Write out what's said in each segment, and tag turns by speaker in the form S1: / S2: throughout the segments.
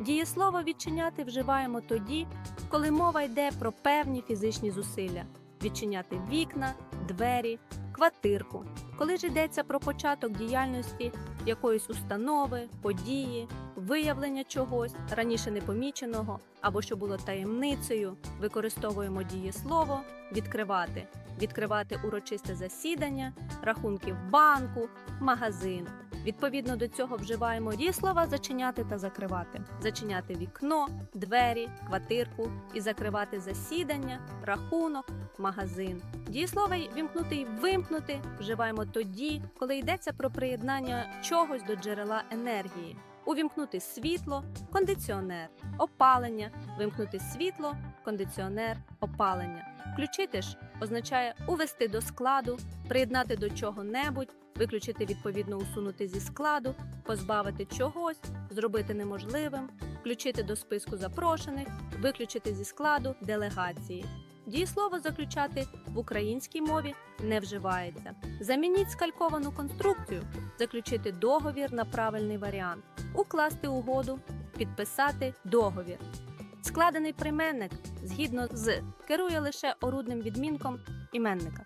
S1: Дієслово відчиняти вживаємо тоді, коли мова йде про певні фізичні зусилля відчиняти вікна, двері, квартирку. Коли ж йдеться про початок діяльності якоїсь установи, події, виявлення чогось раніше непоміченого або що було таємницею, використовуємо дієслово відкривати, відкривати урочисте засідання, рахунки в банку, магазин. Відповідно до цього вживаємо дієслова зачиняти та закривати, зачиняти вікно, двері, квартирку і закривати засідання, рахунок, магазин. Дієслова вімкнути і вимкнути вживаємо тоді, коли йдеться про приєднання чогось до джерела енергії. Увімкнути світло, кондиціонер, опалення, вимкнути світло, кондиціонер, опалення. Включити ж означає увести до складу, приєднати до чого-небудь, виключити відповідно усунути зі складу, позбавити чогось, зробити неможливим, включити до списку запрошених, виключити зі складу делегації. Дієслово заключати в українській мові не вживається. Замініть скальковану конструкцію, заключити договір на правильний варіант, укласти угоду, підписати договір. Складений прийменник згідно з керує лише орудним відмінком іменника.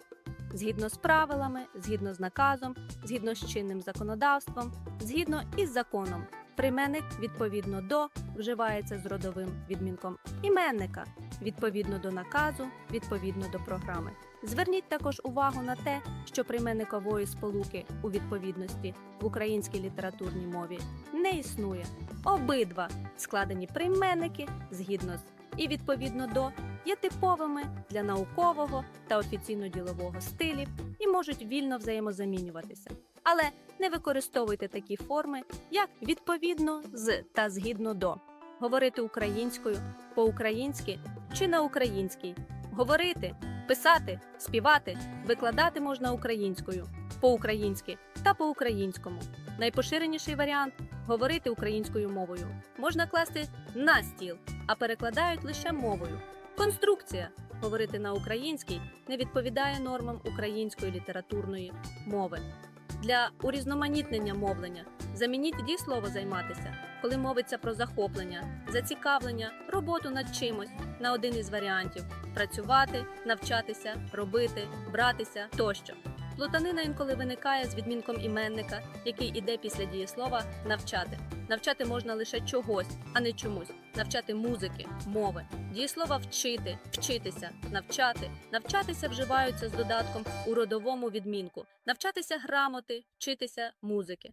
S1: Згідно з правилами, згідно з наказом, згідно з чинним законодавством, згідно із законом. Прийменник відповідно до вживається з родовим відмінком іменника, відповідно до наказу, відповідно до програми. Зверніть також увагу на те, що прийменникової сполуки у відповідності в українській літературній мові не існує. Обидва складені прийменники згідно з і відповідно до є типовими для наукового та офіційно-ділового стилів і можуть вільно взаємозамінюватися. Але не використовуйте такі форми, як відповідно з та згідно до, говорити українською, по-українськи чи на українській, говорити, писати, співати, викладати можна українською, по-українськи та по-українському. Найпоширеніший варіант говорити українською мовою можна класти на стіл, а перекладають лише мовою. Конструкція говорити на українській не відповідає нормам української літературної мови. Для урізноманітнення мовлення замініть дієслово займатися, коли мовиться про захоплення, зацікавлення, роботу над чимось на один із варіантів працювати, навчатися, робити, братися тощо. Плутанина інколи виникає з відмінком іменника, який іде після дієслова навчати. Навчати можна лише чогось, а не чомусь. Навчати музики, мови. Дієслова вчити, вчитися, навчати. Навчатися вживаються з додатком у родовому відмінку. Навчатися грамоти, вчитися музики.